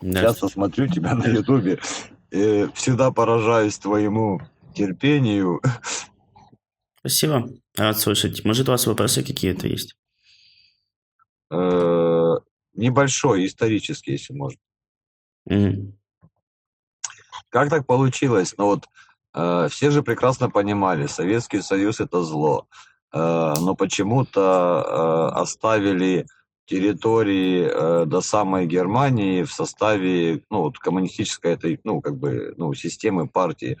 Да. Часто смотрю тебя на Ютубе, и всегда поражаюсь твоему терпению. Спасибо. Рад слышать. Может, у вас вопросы какие-то есть? Э, Небольшой, исторический, если можно. Мгм. Как так получилось? Ну вот э, все же прекрасно понимали, Советский Союз это зло, Э, но почему-то э, оставили территории э, до самой Германии в составе ну, вот, коммунистической этой, ну, как бы, ну, системы партии.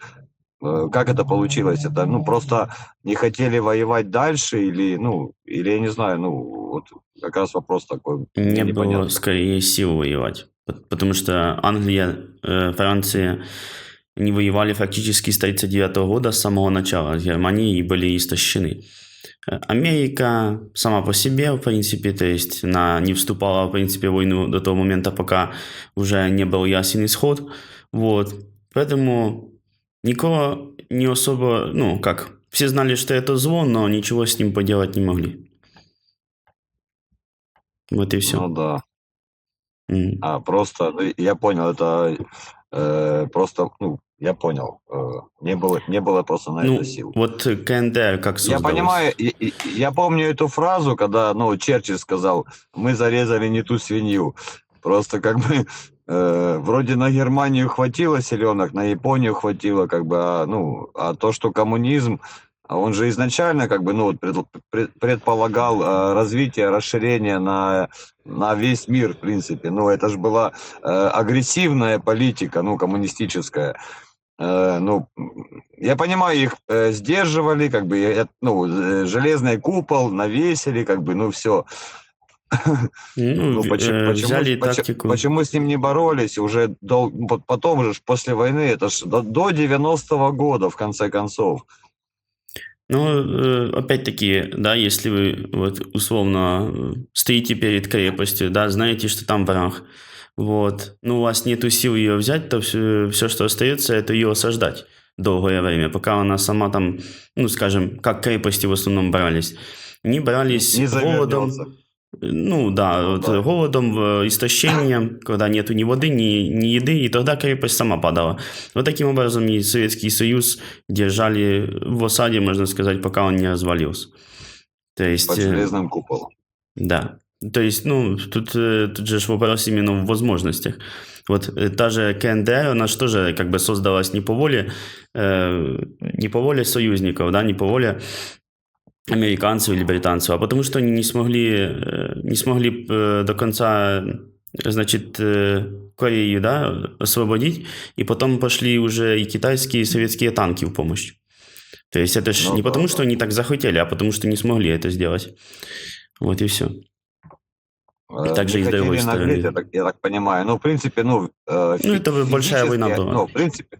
Э, Как это получилось? Это, ну, просто не хотели воевать дальше или, ну, или я не знаю, ну, вот как раз вопрос такой. Не было, скорее, сил воевать. Потому что Англия, э, Франция не воевали фактически с 1939 года, с самого начала с Германией и были истощены. Э, Америка сама по себе, в принципе, то есть она не вступала, в принципе, в войну до того момента, пока уже не был ясен исход. Вот. Поэтому никого не особо, ну, как, все знали, что это зло, но ничего с ним поделать не могли. Вот и все. Ну да. А, просто, ну, я понял, это э, просто, ну, я понял, э, не было, не было просто на Ну, это сил. вот КНДР как Я создалось? понимаю, и- и- я помню эту фразу, когда, ну, Черчилль сказал, мы зарезали не ту свинью. Просто как бы э, вроде на Германию хватило селенок, на Японию хватило, как бы, а, ну, а то, что коммунизм, а он же изначально, как бы, ну, вот пред- пред- предполагал э, развитие, расширение на, на весь мир, в принципе. Ну, это же была э, агрессивная политика, ну, коммунистическая. Э, ну, я понимаю, их э, сдерживали, как бы, ну, э, железный купол навесили, как бы, ну, все. Ну, Ну, почему, почему, взяли почему, тактику. почему с ним не боролись? Уже дол- ну, по- потом же, после войны, это ж до, до 90-го года, в конце концов. Ну, опять-таки, да, если вы вот условно стоите перед крепостью, да, знаете, что там враг, вот, но у вас нету сил ее взять, то все, все, что остается, это ее осаждать долгое время, пока она сама там, ну, скажем, как крепости в основном брались. Не брались Не голодом, ну да, Ну вот да. голодом, истощением, когда нету ни воды, ни, ни еды, и тогда крепость сама падала. Вот таким образом и Советский Союз держали в осаде, можно сказать, пока он не развалился. То есть, Под э, железным куполом. да. То есть, ну, тут, э, тут же ж вопрос именно в возможностях. Вот э, та же КНДР, она же тоже как бы создалась не по воле, э, не по воле союзников, да, не по воле американцев или британцев, а потому что они не смогли, э, не смогли э, до конца, значит, э, Корею, да, освободить, и потом пошли уже и китайские, и советские танки в помощь. То есть это ж Ну не да, потому, да. что они так захотели, а потому что не смогли это сделать. Вот и все. Э, также не и с другой хотели нагреть, стороны. я так, я так понимаю. Ну, в принципе, ну, э, Ну, фи- это бы большая война физически, была. Ну, в принципе,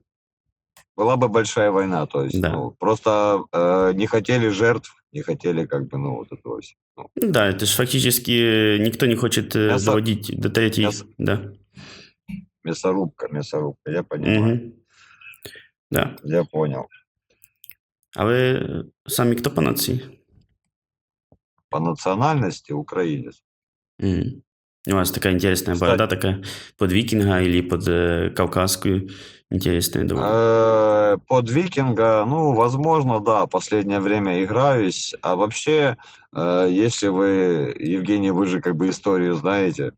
была бы большая война. То есть, Да. ну, просто э, не хотели жертв, не хотели, как бы, ну, вот этого всего. Ну, Ну Да, это же фактически никто не хочет э, Мясо- заводить до третьей, мясо- да. мясорубка, мясорубка, я понимаю. Мгм. Да. Я понял. А ви е, самі хто по нації? По национальности украинец. М. У вас такая интересная Кстати. борода, такая под викинга или под э, кавказскую. Интересная довольно. Э, Под викинга, ну, возможно, да, последнее время играюсь. А вообще, э, если вы, Евгений, вы же как бы историю знаете,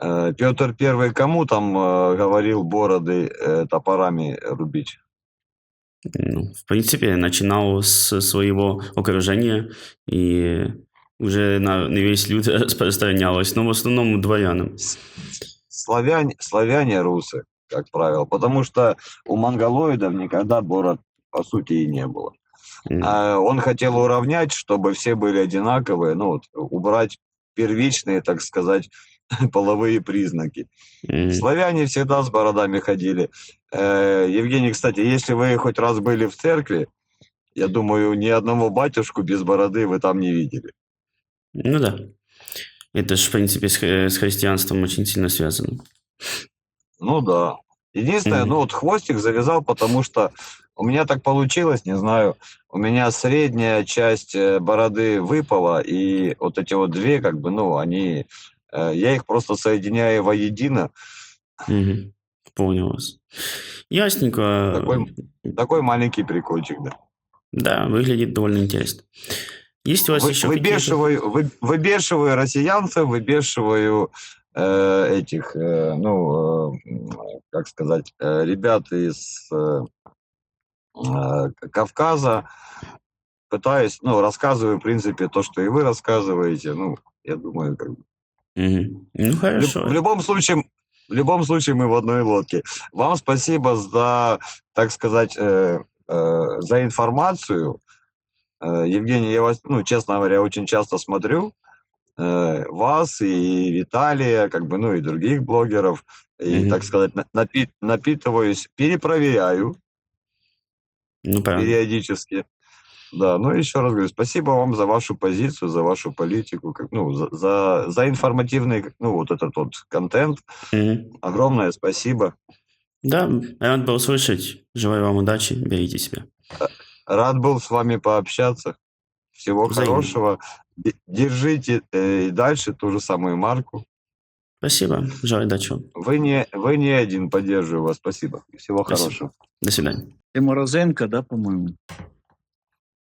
э, Петр Первый кому там э, говорил бороды э, топорами рубить? Ну, в принципе, начинал с своего окружения и уже на, на весь люд распространялось, но в основном дворянам. Славяне, славяне русы, как правило, потому что у монголоидов никогда бород, по сути, и не было. М. А он хотел уравнять, чтобы все были одинаковые, ну, вот, убрать первичные, так сказать, половые признаки. М. Славяне всегда с бородами ходили. Э, Евгений, кстати, если вы хоть раз были в церкви, я думаю, ни одного батюшку без бороды вы там не видели. Ну да. Это же, в принципе, с, хри- с христианством очень сильно связано. Ну да. Единственное, Мгм. ну вот хвостик завязал, потому что у меня так получилось, не знаю, у меня средняя часть э, бороды выпала, и вот эти вот две, как бы, ну, они, э, я их просто соединяю воедино, Угу. Понял вас. Ясненько. Такой- Такой маленький прикольчик, да. Да, выглядит довольно интересно. Есть у вас Вы- еще выбешиваю, вы- выбешиваю россиянцев, выбешиваю э, этих, э, ну, э, как сказать, э, ребят из э, э, Кавказа. Пытаюсь, ну, рассказываю, в принципе, то, что и вы рассказываете. Ну, я думаю, как бы Мгм. Ну, В хорошо. В любом случае, в любом случае мы в одной лодке. Вам спасибо за, так сказать, э, э, за информацию. Э, Евгений, я вас, ну, честно говоря, очень часто смотрю э, вас и Виталия, как бы, ну, и других блогеров, и, Мгм. так сказать, на- напи- напитываюсь, перепроверяю Ну, правильно. периодически. Да, ну еще раз говорю, спасибо вам за вашу позицию, за вашу политику, как, ну, за, за, за информативный, ну, вот этот вот контент. Мгм. Огромное спасибо. Да, рад был слышать. Желаю вам удачи. Берегите себя. Рад был с вами пообщаться. Всего Взаимно. хорошего. Д- Держите э, и дальше ту же самую марку. Спасибо. Желаю удачи вам. Вы не, вы не один, поддерживаю вас. Спасибо. Всего Спасибо. хорошего. До свидания. Ти Морозенко, да, по-моєму?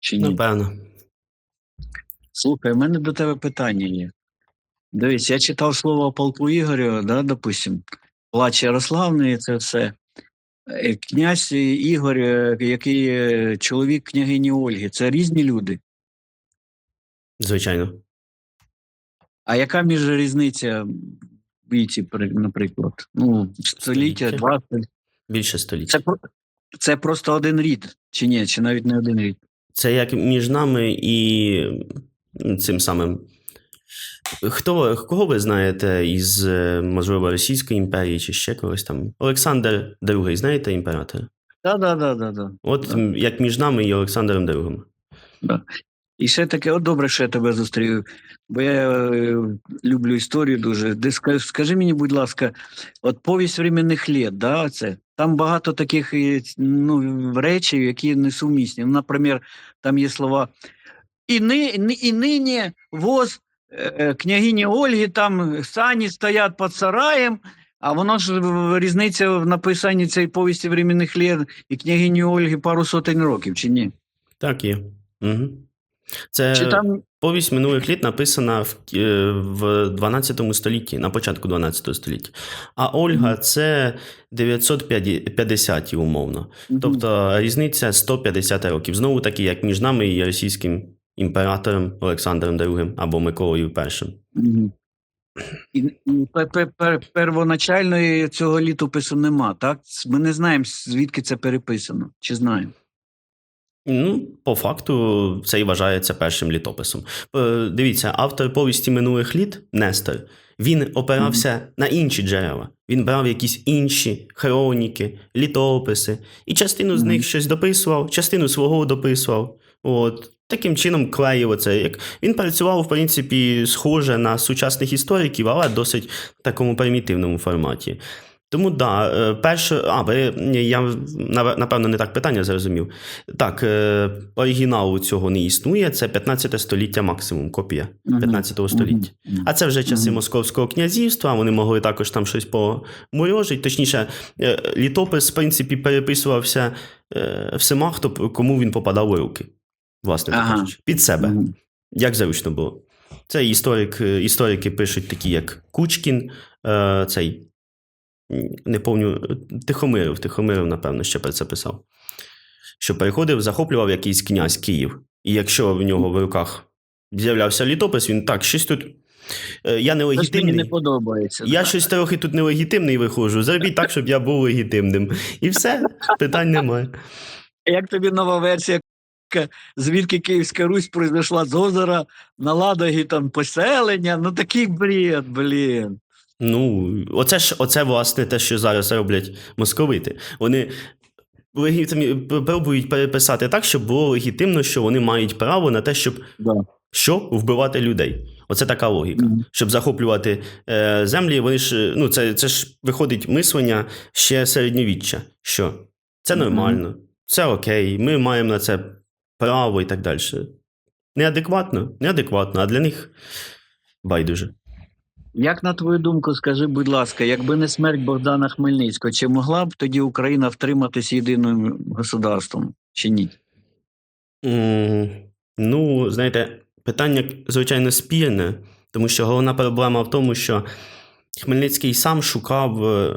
Чи ні? Напевно. Слухай, у мене до тебе питання є. Дивись, я читав слово о полку Ігорю, да, допустим, плач Ярославний, це все. Е, Князь Ігор, е, який е, чоловік княгині Ольги, це різні люди. Звичайно. А яка між різниця в віці, наприклад? Ну, століття, Століття. два. Більше століття. Це, це просто один рід, чи ні? Чи навіть не один рід? Це як між нами і цим самим. Хто, кого ви знаєте із, е, можливо, Російської імперії чи ще когось там? Олександр II, знаєте імператора? Так, так, так, так. От Да. як між нами і Олександром II. І ще таке, от добре, що я тебе зустрів, бо я е, люблю історію дуже. Де ска- скажи мені, будь ласка, от повість временних літ, да, це, там багато таких е, ну, речей, які несумісні. Ну, наприклад, там є слова і, ни, і нині воз княгині Ольги, там сані стоять під сараєм, а воно ж різниця в написанні цієї повісті временних літ і княгині Ольги пару сотень років, чи ні? Так є. Угу. Це Чи там повість минулих літ написана в, е, в 12 столітті, на початку 12 століття. А Ольга Мгм. це 950 умовно. Мгм. Тобто різниця 150 років. Знову таки, як між нами і російським імператором Олександром II або Миколою І. Мгм. І, і пе- пе- пе- первоначальної цього літопису нема, так? Ми не знаємо, звідки це переписано. Чи знаємо? Ну, по факту, це і вважається першим літописом. Е, Дивіться, автор повісті минулих літ Нестор. Він опирався на інші джерела. Він брав якісь інші хроніки, літописи, і частину з них щось дописував, частину свого дописував. От. Таким чином клеїв оце. Як він працював, в принципі, схоже на сучасних істориків, але досить в такому примітивному форматі. Тому да, е, перше, а, я напевно не так питання зрозумів. Так, е, оригіналу цього не існує, це 15 століття максимум, копія 15 століття. А це вже часи Московського князівства, вони могли також там щось помурожити. Точніше, е, літопис, в принципі, переписувався всіма, хто кому він попадав у руки, власне Ага. кажучи, під себе. Мгм. Як зручно було. Це історик, е, історики пишуть такі, як Кучкін, е, цей, не пам'ятаю, Тихомиров, Тихомиров, напевно, ще про це писав. Що переходив, захоплював якийсь князь Київ. І якщо в нього в руках з'являвся літопис, він так, щось тут. е, Я Щось мені не подобається. Я да. щось трохи тут нелегітимний виходжу. Зробіть так, щоб я був легітимним. І все, питань немає. Як тобі нова версія? К- Звідки Київська Русь произошла з озера, на Ладогі там поселення? Ну такий бред, блін. Ну, оце ж оце, власне, те, що зараз роблять московити. Вони пробують переписати так, щоб було легітимно, що вони мають право на те, щоб Да. що вбивати людей. Оце така логіка. Мгм. Щоб захоплювати е, землі, вони ж ну, це, це ж виходить мислення ще середньовіччя. Що це нормально, це окей, ми маємо на це право і так далі. Неадекватно, неадекватно, а для них байдуже. Як на твою думку, скажи, будь ласка, якби не смерть Богдана Хмельницького, чи могла б тоді Україна втриматися єдиним государством, чи ні? М, Ну, знаєте, питання, звичайно, спірне, тому що головна проблема в тому, що Хмельницький сам шукав е,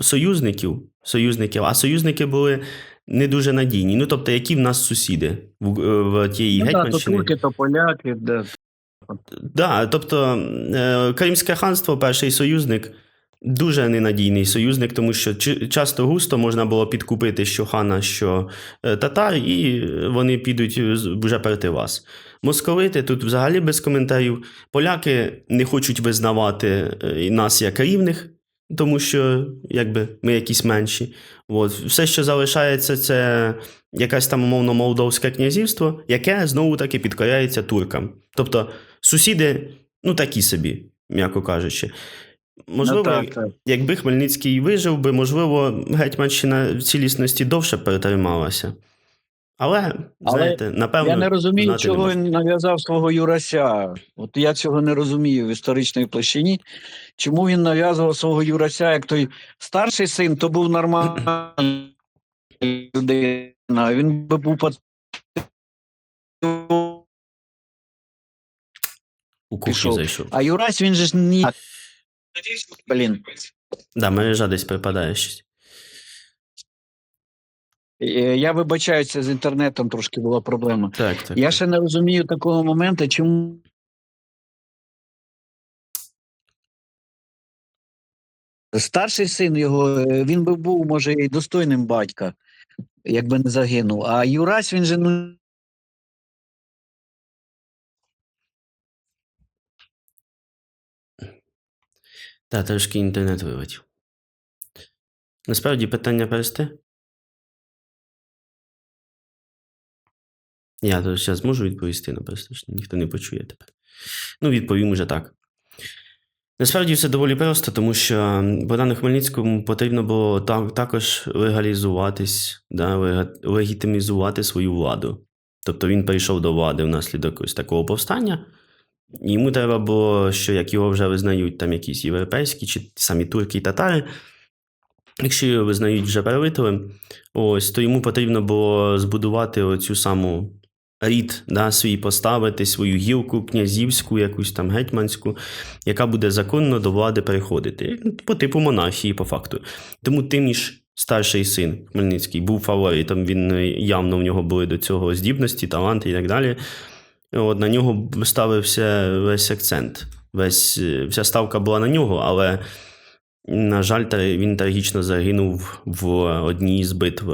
союзників, союзників, а союзники були не дуже надійні. Ну, тобто, які в нас сусіди в, е, в тієї Ну, да, то турки, то поляки, да. Да, тобто е, Кримське ханство, перший союзник, дуже ненадійний союзник, тому що часто густо можна було підкупити що хана, що е, татар, і вони підуть вже проти вас. Московити тут взагалі без коментарів. Поляки не хочуть визнавати нас як рівних, тому що якби ми якісь менші. От. Все, що залишається, це якесь там умовно молдовське князівство, яке знову таки підкоряється туркам. Тобто сусіди, ну такі собі, м'яко кажучи. Можливо, ну, так, так. якби Хмельницький вижив би, можливо, Гетьманщина в цілісності довше перетрималася. Але, Але знаєте, напевно. Я не розумію, знати чого він нав'язав свого Юрася. От я цього не розумію в історичній площині. Чому він нав'язував свого Юрася, як той старший син, то був нормальний людина. Він би був У кухню зайшов. А Юрась, він же ж ні. Блін. Да, мережа десь припадає щось. Е, Я вибачаюся, з інтернетом трошки була проблема. Так, так. Я ще не розумію такого моменту, чому. Старший син його, е, він би був, може, і достойним батька, якби не загинув. А Юрась, він же ну. Та, трошки інтернет вилетів. Насправді питання просте. Я то зараз можу відповісти, але просто ніхто не почує тепер. Ну, відповім уже так. Насправді все доволі просто, тому що Богдану Хмельницькому потрібно було так, також легалізуватись, да, легітимізувати свою владу. Тобто він прийшов до влади внаслідок ось такого повстання, йому треба було, що як його вже визнають там якісь європейські чи самі турки і татари, якщо його визнають вже правителем, ось, то йому потрібно було збудувати оцю саму рід, да, свій поставити, свою гілку князівську, якусь там гетьманську, яка буде законно до влади переходити. Ну, По типу монархії, по факту. Тому тим ніж старший син Хмельницький був фаворитом, він е, явно в нього були до цього здібності, таланти і так далі. От, на нього ставився весь акцент. Весь, е, вся ставка була на нього, але, на жаль, він трагічно загинув в одній з битв.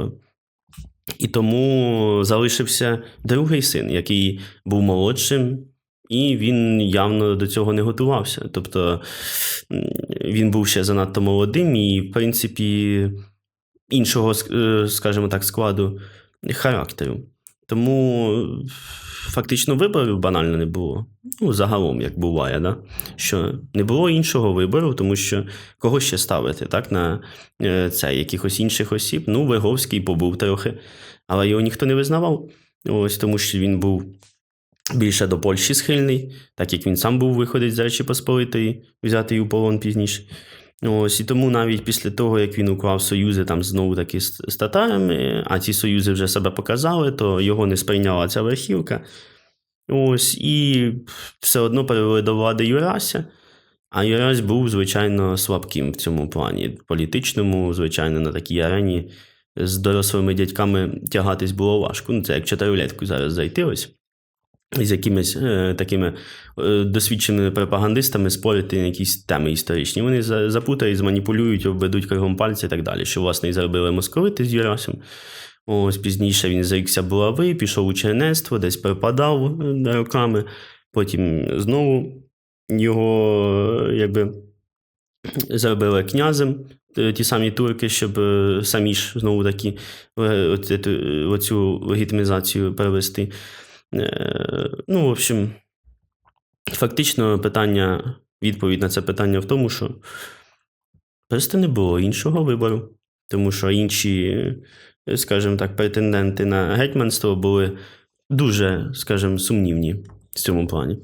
І тому залишився другий син, який був молодшим, і він явно до цього не готувався. Тобто він був ще занадто молодим і, в принципі, іншого, е, скажімо так, складу характеру. Тому е, фактично виборів банально не було. Ну, загалом, як буває, да? що не було іншого вибору, тому що кого ще ставити так, на е, це, якихось інших осіб. Ну, Виговський побув трохи, але його ніхто не визнавав. Ось тому що він був більше до Польщі схильний, так як він сам був виходить з Речі Посполитої, взятий у полон пізніше. Ось і тому навіть після того, як він уклав союзи там знову таки з, татарами, а ці союзи вже себе показали, то його не сприйняла ця верхівка. Ось, і все одно перевели до влади Юрася. А Юрась був, звичайно, слабким в цьому плані. Політичному, звичайно, на такій арені з дорослими дядьками тягатись було важко. Ну, це як чотирилетку зараз зайти ось. З якимись е, такими е, досвідченими пропагандистами спорити на якісь теми історичні. Вони запутають, зманіпулюють, обведуть кругом пальця і так далі. Що, власне, і зробили московити з Юрасом. Ось пізніше він зрікся булави, пішов у чернецтво, десь пропадав е, роками. Потім знову його е, якби зробили князем. е, Ті самі турки, щоб самі ж знову ту- оцю легітимізацію перевести. Е, Ну, в общем, фактично, питання, відповідь на це питання в тому, що просто не було іншого вибору, тому що інші, скажімо так, претенденти на гетьманство були дуже, скажімо, сумнівні в цьому плані.